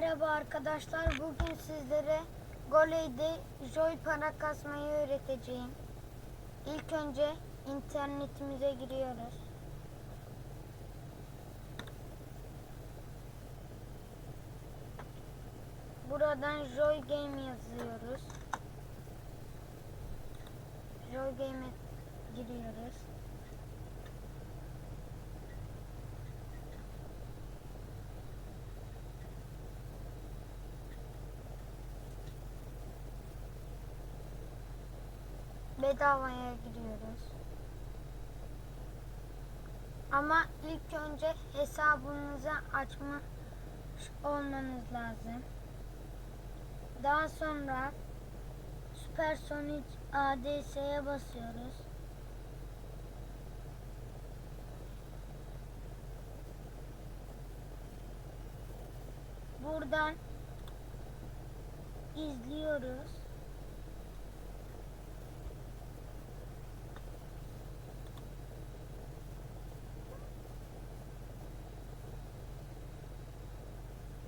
Merhaba arkadaşlar. Bugün sizlere Golay'de Joy para kasmayı öğreteceğim. İlk önce internetimize giriyoruz. Buradan Joy Game yazıyoruz. Joy Game'e giriyoruz. Bedavaya giriyoruz. Ama ilk önce hesabınızı açmış olmanız lazım. Daha sonra Supersonic ADS'ye basıyoruz. Buradan izliyoruz.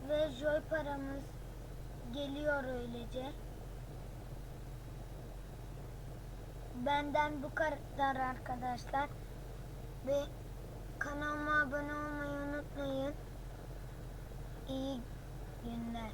Ve joy paramız geliyor öylece. Benden bu kadar arkadaşlar. Ve kanalıma abone olmayı unutmayın. İyi günler.